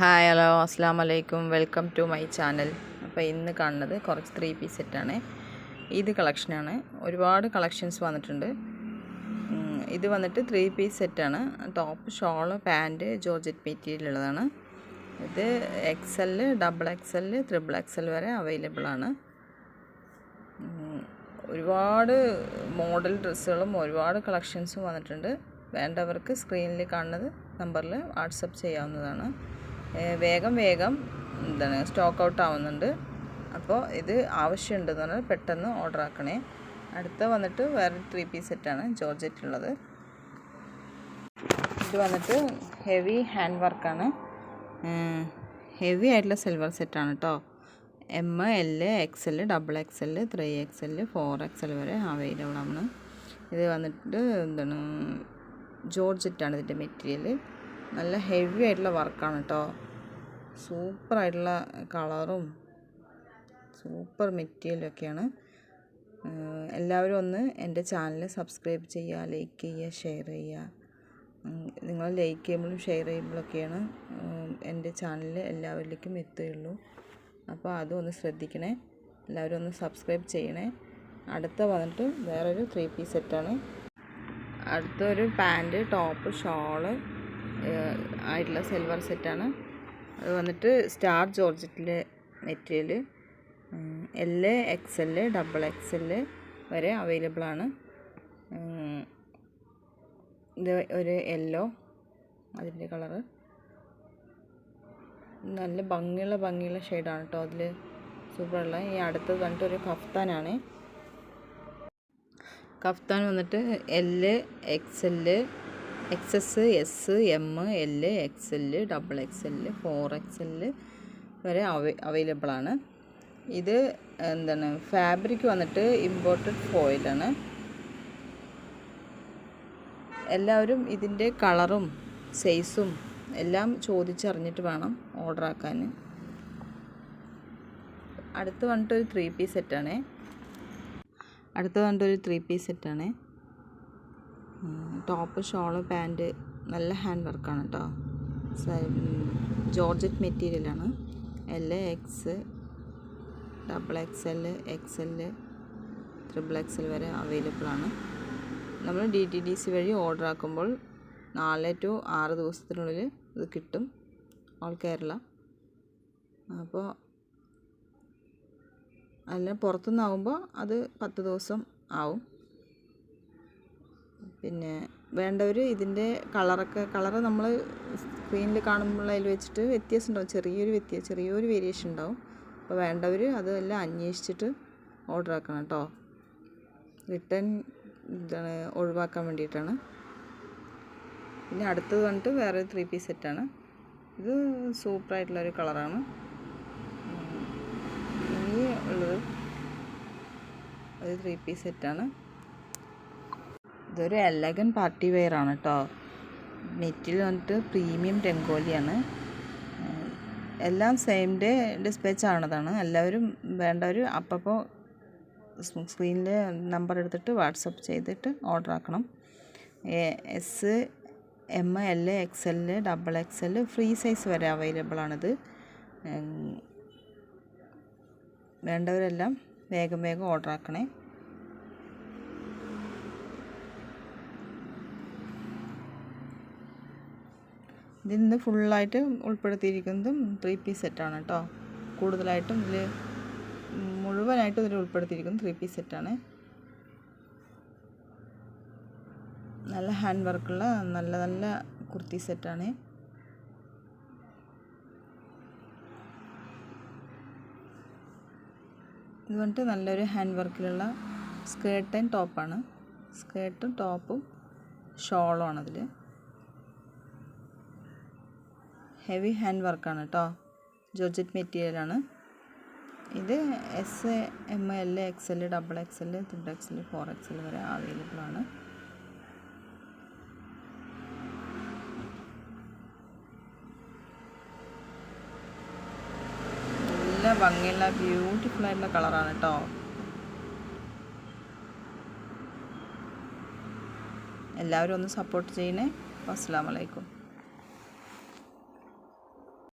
Hi hello അസ്സാം വലൈക്കും welcome to my channel. അപ്പോൾ ഇന്ന് കാണുന്നത് കുറച്ച് ത്രീ പീസ് സെറ്റാണ്. ഇത് കളക്ഷനാണ്. ഒരുപാട് കളക്ഷൻസ് വന്നിട്ടുണ്ട്. ഇത് വന്നിട്ട് ത്രീ പീസ് സെറ്റാണ്. Top shawl pant georgette material ഉള്ളതാണ്. ഇത് X L double X L triple X L വരെ ഉം, ഒരുപാട് മോഡൽ ഡ്രസ്സുകളും ഒരുപാട് കളക്ഷൻസും വന്നിട്ടുണ്ട്. വേണ്ടവർക്ക് സ്ക്രീനിൽ കാണുന്നത് നമ്പറിൽ വാട്സപ്പ് ചെയ്യാവുന്നതാണ്. വേഗം വേഗം എന്താണ് സ്റ്റോക്ക് ഔട്ട് ആവുന്നുണ്ട്. അപ്പോൾ ഇത് ആവശ്യമുണ്ടെന്ന് പറഞ്ഞാൽ പെട്ടെന്ന് ഓർഡർ ആക്കണേ. അടുത്ത വന്നിട്ട് വേറെ ത്രീ പീസ് സെറ്റാണ് ജോർജറ്റുള്ളത് ഇത് വന്നിട്ട് ഹെവി ഹാൻഡ് വർക്കാണ് ഹെവി ആയിട്ടുള്ള സിൽവർ സെറ്റാണ് കേട്ടോ M L X L double X L three X L four X L വരെ അവൈലബിൾ ആണ്. ഇത് വന്നിട്ട് എന്താണ് ജോർജറ്റാണ് ഇതിന്റെ മെറ്റീരിയൽ നല്ല ഹെവി ആയിട്ടുള്ള വർക്കാണ് കേട്ടോ സൂപ്പറായിട്ടുള്ള കളറും സൂപ്പർ മെറ്റീരിയലൊക്കെയാണ് എല്ലാവരും ഒന്ന് എന്റെ ചാനൽ സബ്സ്ക്രൈബ് ചെയ്യുക ലൈക്ക് ചെയ്യുക ഷെയർ ചെയ്യുക. നിങ്ങൾ ലൈക്ക് ചെയ്യുമ്പോഴും ഷെയർ ചെയ്യുമ്പോഴൊക്കെയാണ് എന്റെ ചാനൽ എല്ലാവരിലേക്കും എത്തുകയുള്ളൂ. അപ്പോൾ അതും ഒന്ന് ശ്രദ്ധിക്കണേ. എല്ലാവരും ഒന്ന് സബ്സ്ക്രൈബ് ചെയ്യണേ. അടുത്ത വന്നിട്ട് വേറൊരു ത്രീ പീസ് സെറ്റാണ് അടുത്തൊരു പാന്റ് ടോപ്പ് ഷോൾ ആയിട്ടുള്ള സിൽവർ സെറ്റാണ്. അത് വന്നിട്ട് star ജോർജറ്റിലെ material L X L double X L വരെ ഉം, ഇത് ഒരു യെല്ലോ അതിന്റെ കളറ് നല്ല ഭംഗിയുള്ള ഭംഗിയുള്ള ഷെയ്ഡാണ് കേട്ടോ അതിൽ സൂപ്പറുള്ള ഈ അടുത്തത് കണ്ടിട്ട് ഒരു കഫ്താനാണ് കഫ്താൻ വന്നിട്ട് L X L X S S M L X L double X L four X L വരെ അവൈ അവൈലബിളാണ് ഇത് എന്താണ്? ഫാബ്രിക് വന്നിട്ട് ഇമ്പോർട്ടഡ് ഫോയിലാണ് എല്ലാവരും ഇതിന്റെ കളറും സൈസും എല്ലാം ചോദിച്ചറിഞ്ഞിട്ട് വേണം ഓർഡർ ആക്കാൻ. അടുത്ത് വന്നിട്ട് ഒരു ത്രീ പീസ് സെറ്റാണേ അടുത്ത് വന്നിട്ട് ഒരു ത്രീ പീസ് സെറ്റാണ് ടോപ്പ് ഷോൾ പാന്റ് നല്ല ഹാൻഡ് വർക്കാണ് കേട്ടോ ജോർജറ്റ് മെറ്റീരിയലാണ് L X double X L X L triple X L വരെ അവൈലബിൾ ആണ്. നമ്മൾ ഡി ടി ഡി സി വഴി ഓർഡർ ആക്കുമ്പോൾ നാല് ടു ആറ് ദിവസത്തിനുള്ളിൽ ഇത് കിട്ടും. ഓൾ കേരള അപ്പോൾ അല്ല പുറത്തുനിന്നാവുമ്പോൾ അത് പത്ത് ദിവസം ആവും. പിന്നെ വേണ്ടവർ ഇതിന്റെ കളറൊക്കെ കളറ് നമ്മൾ സ്ക്രീനിൽ കാണുമ്പോൾ അതിൽ വെച്ചിട്ട് വ്യത്യാസം ഉണ്ടാവും ചെറിയൊരു വ്യത്യാസം ചെറിയൊരു വേരിയേഷൻ ഉണ്ടാവും. അപ്പോൾ വേണ്ടവർ അതെല്ലാം അന്വേഷിച്ചിട്ട് ഓർഡർ ആക്കണം കേട്ടോ റിട്ടേൺ ഇതാണ് ഒഴിവാക്കാൻ വേണ്ടിയിട്ടാണ്. പിന്നെ അടുത്തത് വന്നിട്ട് വേറെ ത്രീ പീസ് സെറ്റാണ് ഇത് സൂപ്പറായിട്ടുള്ളൊരു കളറാണ് ഇനി ഉള്ളത് ഒരു ത്രീ പീസ് സെറ്റാണ് ഇതൊരു എലഗൻ പാർട്ടി വെയർ ആണ് കേട്ടോ നെറ്റിൽ വന്നിട്ട് പ്രീമിയം രംഗോലിയാണ്. എല്ലാം സെയിം ഡേ ഡിസ്പാച്ച് ആണതാണ് എല്ലാവരും വേണ്ടവർ അപ്പോൾ സ്ക്രീനിൽ നമ്പർ എടുത്തിട്ട് വാട്സപ്പ് ചെയ്തിട്ട് ഓർഡർ ആക്കണം. S M L X L double X L free size വരെ അവൈലബിൾ ആണിത്. വേണ്ടവരെല്ലാം വേഗം വേഗം ഓർഡർ ആക്കണേ. ഇതിൽ നിന്ന് ഫുള്ളായിട്ട് ഉൾപ്പെടുത്തിയിരിക്കുന്നതും ത്രീ പീസ് സെറ്റാണ് കേട്ടോ കൂടുതലായിട്ടും ഇതിൽ മുഴുവനായിട്ടും ഇതിൽ ഉൾപ്പെടുത്തിയിരിക്കുന്നത് ത്രീ പീസ് സെറ്റാണ് നല്ല ഹാൻഡ് വർക്കുള്ള നല്ല നല്ല കുർത്തി സെറ്റാണ് ഇത് വന്നിട്ട് നല്ലൊരു ഹാൻഡ് വർക്കിലുള്ള സ്കേർട്ട് ആൻഡ് ടോപ്പാണ് സ്കേർട്ടും ടോപ്പും ഷോളും ആണ് അതിൽ ഹെവി ഹാൻഡ് വർക്കാണ് കേട്ടോ ജോർജറ്റ് മെറ്റീരിയലാണ് ഇത് S M L X L double X L third X L four X L വരെ അവൈലബിൾ ആണ്. നല്ല ഭംഗിയുള്ള ബ്യൂട്ടിഫുൾ ആയിട്ടുള്ള കളറാണ് കേട്ടോ എല്ലാവരും ഒന്ന് സപ്പോർട്ട് ചെയ്യണേ. അസ്സാം വലൈക്കും